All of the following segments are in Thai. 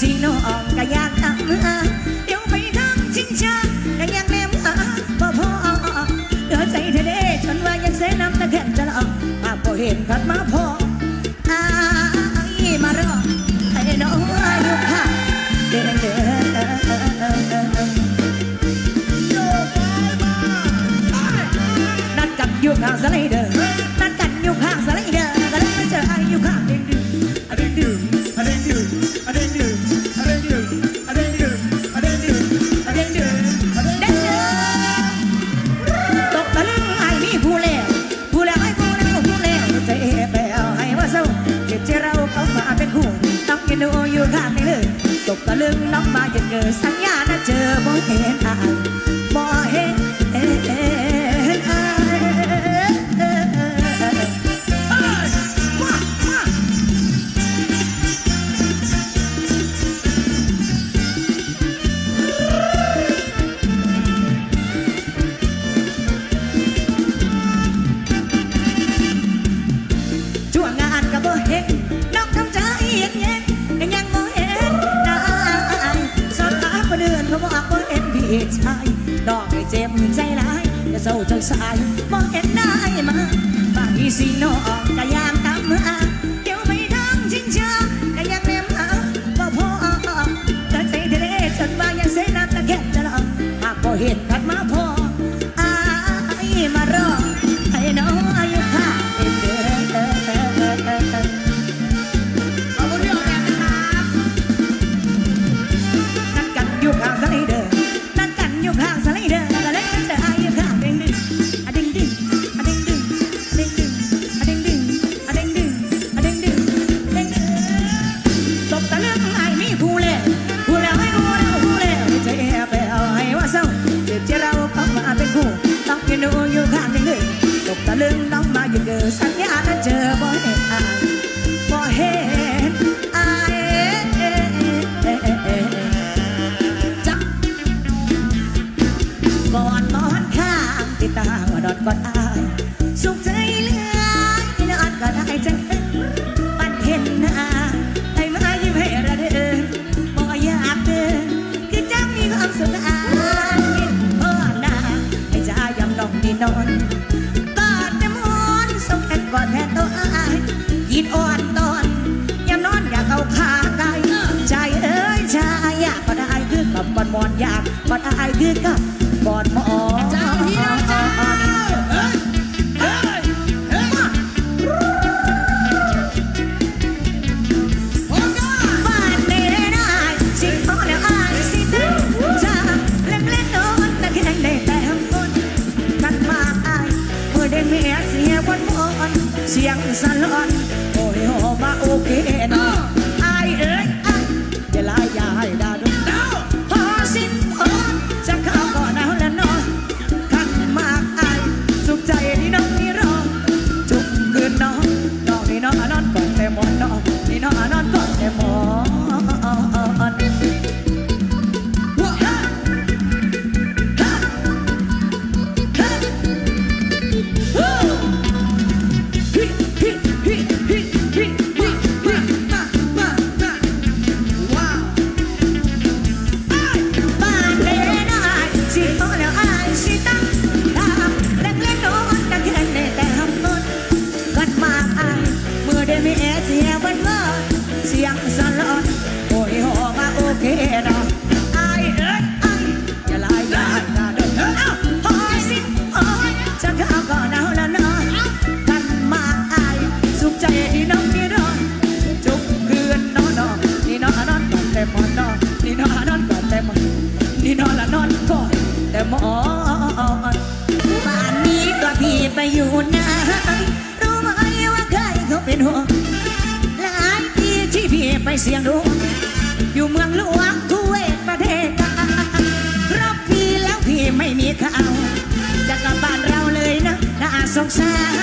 สิน้องก็อยากตั้งเมื่อ ศร้าจังสายมองเห็นได้มาบางทีสิน้องก็ยางตามเมื่อ สงสาร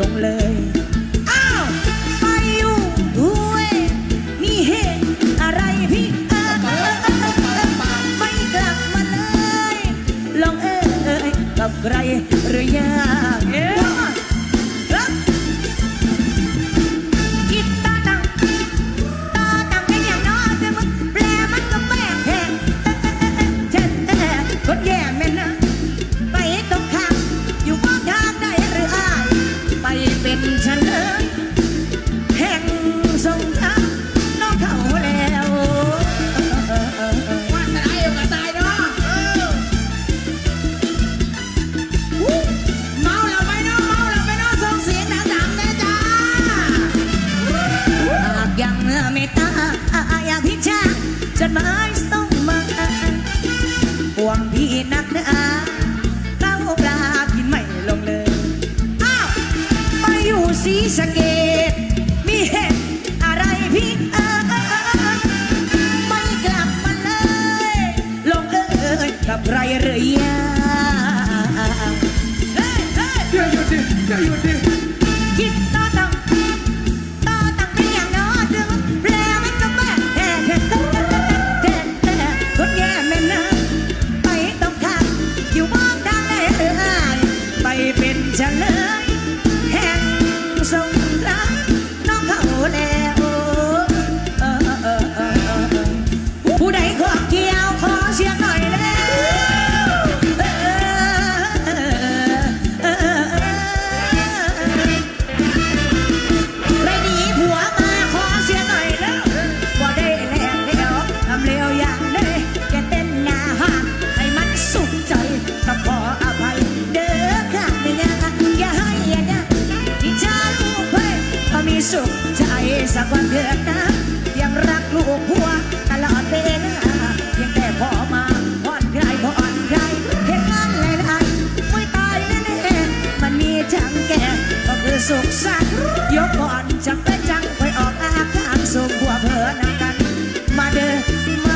ลงเลย จะเลิกแห่งสง สุขใจสักวันเถิดนะยังรักลูกพัวตลอดเวลายังแต่พอมาผ่อนคลายอนคลาเห็นงานหลายๆไม่ตายแน่ๆมันมีจังแก่ก็คือสุขสันต์ยกก่อนจังไปจังไปออกอาการสุขผัวเผลอนำกัน มาเด้อมา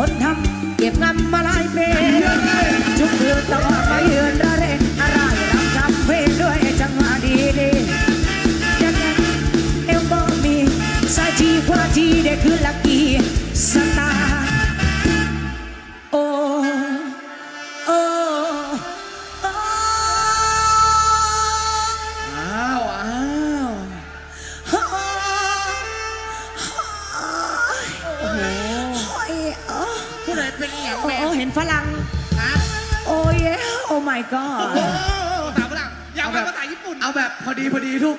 คนทำเก็บงำมาหลายปีจุกเดือนตะวันไปยืนระเรงอะไรรับทำเพลงด้วยจังหวะดีดีเอวบ่มีสายทีขวาทีเด้คืนลัก ดีพอดีลูก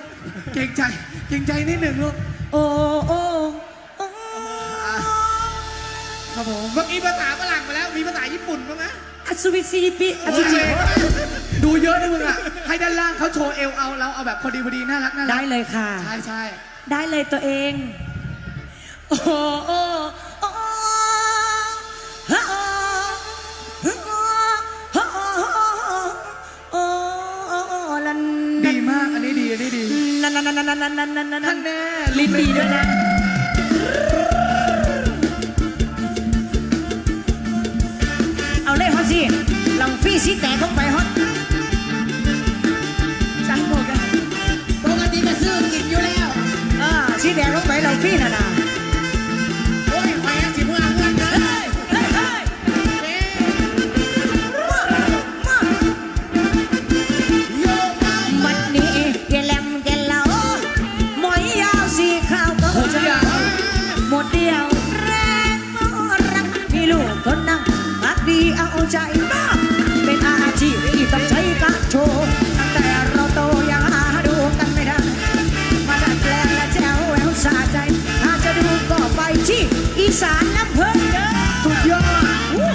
เก่งใจ เก่งใจนิดหนึ่งลูก โอ้โอ้โอ้ครับผมเมื่อกี้ภาษาฝรั่งไปแล้ว มีภาษาญี่ปุ่นบ้างไหมอัศวิสิริปิอัศโอวิเคสิริดูเยอะนะมึงอะ ให้ด้านล่างเขาโชว์เอวเอาเราเอาแบบพอดีพอดีน่ารักน่ารัได้เลยค่ะ ใช่ใช่ได้เลยตัวเอง โอ้โอ้ นั่นนั่นนั่นนั่นนั่นนั่นนั่นแน่ลิ้นดีด้วยนะเอาเลยฮอตสิลองฟี่สิแตกเข้าไปฮอตจังโมกันปกติก็ซื้อกินอยู่แล้วอ่าสิแตกเข้าไปลองฟี่น่ะนะ ที่อีสานน้ำเพิ่งเด้อสุดยอด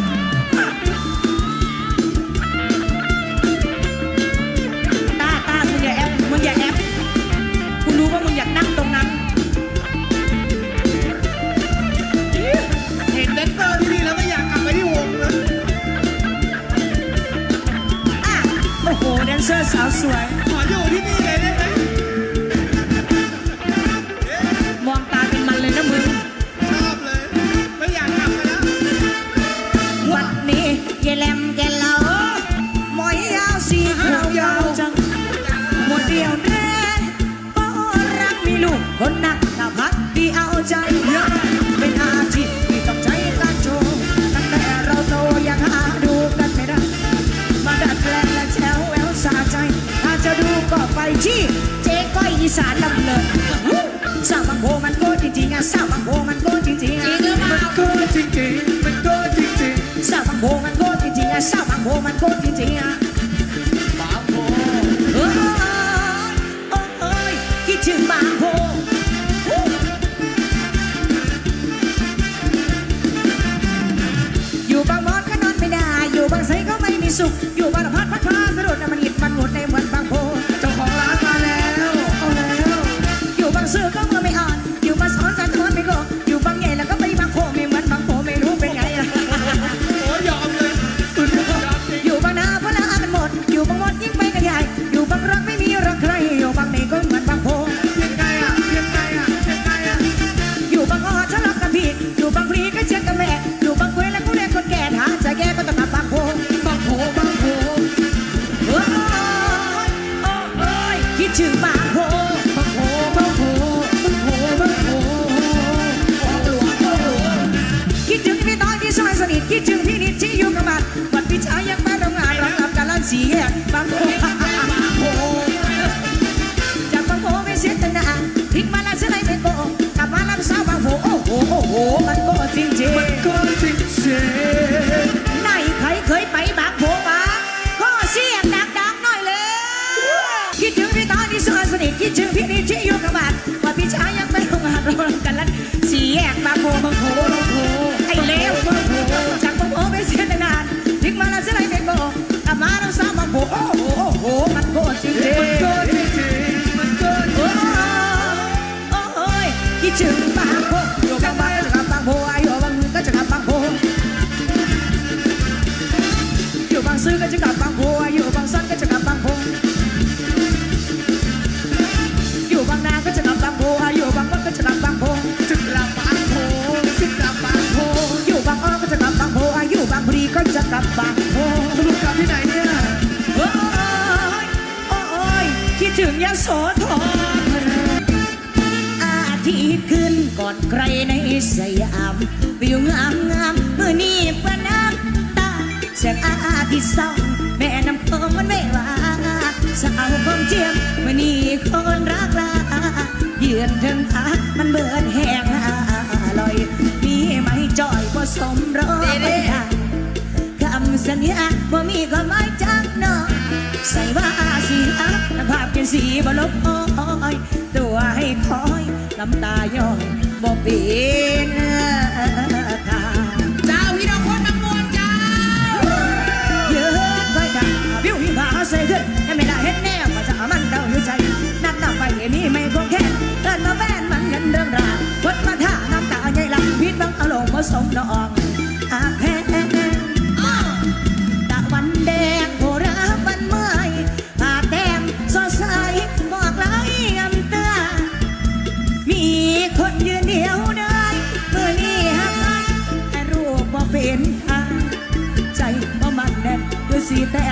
ตาตามึงอย่าแอบมึงอย่าแอบกูรู้ว่ามึงอยากนั่งตรงนั้น เห็นแดนเซอร์ที่นี่แล้วไม่อยากกลับไปที่วงเลย อะ โอ้โห แดนเซอร์สาวสวย อยอีสานดำเนินสาวบางโพมันโก้จริงๆอะสาวบางโพมันโก้จริงๆอะมันก็จริงๆมันก็จริงสาวบางโพมันโก้จริงๆอะสาวบางโพมันโก้จริงๆอะ ไหนใครเคยไปบางโพมาก็เสียงดังๆหน่อยเลยคิดถึงพี่ตอนที่สนิทสนิทคิดถึงพี่นิดที่อยู่กับบ้านว่าพี่ชายยังไปทำงานรองรับการลั่นสีแยกบางโพบางโพบางโพไอ้เลวบางโพจากบางโพไม่เสียนานทิ้งมาแล้วฉันไหนไม่โกกลับมาแล้วสาวบางโพโอ้โหโอ้โหมันก็จริงๆมันก็จริงๆมันก็จริงๆโอ้ยคิดถึง ก็จะกลับบางโพอยู่บางสันก็จะกลับบางโพอยู่บางนาก็จะกลับบางโพอยู่บางวัดก็จะกลับบางโพจึกลาบบางโพจึกลาบบางโพอยู่บางอ้อก็จะกลับบางโพอยู่บางพลีก็จะกลับบางโพสรุปกลับที่ไหนเนี่ยโอ้ยโอ้ยคิดถึงยโสธรอาทิตย์ขึ้นก่อนใครในสยามวิวงามงามเมื่อนี้ปื้อนน้ำตาแสียงอาที่เศร้แม่น้ำคงมันไม่ลาสาวคงเจียมมันนี่คนรักลาเยือนถึงอามันเบิดแหงอร่อยมีไหมจอยผสมรอไม่ได้คำสัญญาว่ามีก็ไม่จักน้องใส่ว่าสีอัาภาพเป็นสีบลบอ้อยตัวให้คอยลำตาย่อยบ่เปลี่ยน ดอกอาแพงตะวันแดงโหราบันเมื่อผ่าแดงมสดใสบอกลายอันตามีคนยืนเดียวได้เมื่อนี้ฮักกันรูปบ่เป็นทางใจบ่มันแน่นดูสีแต่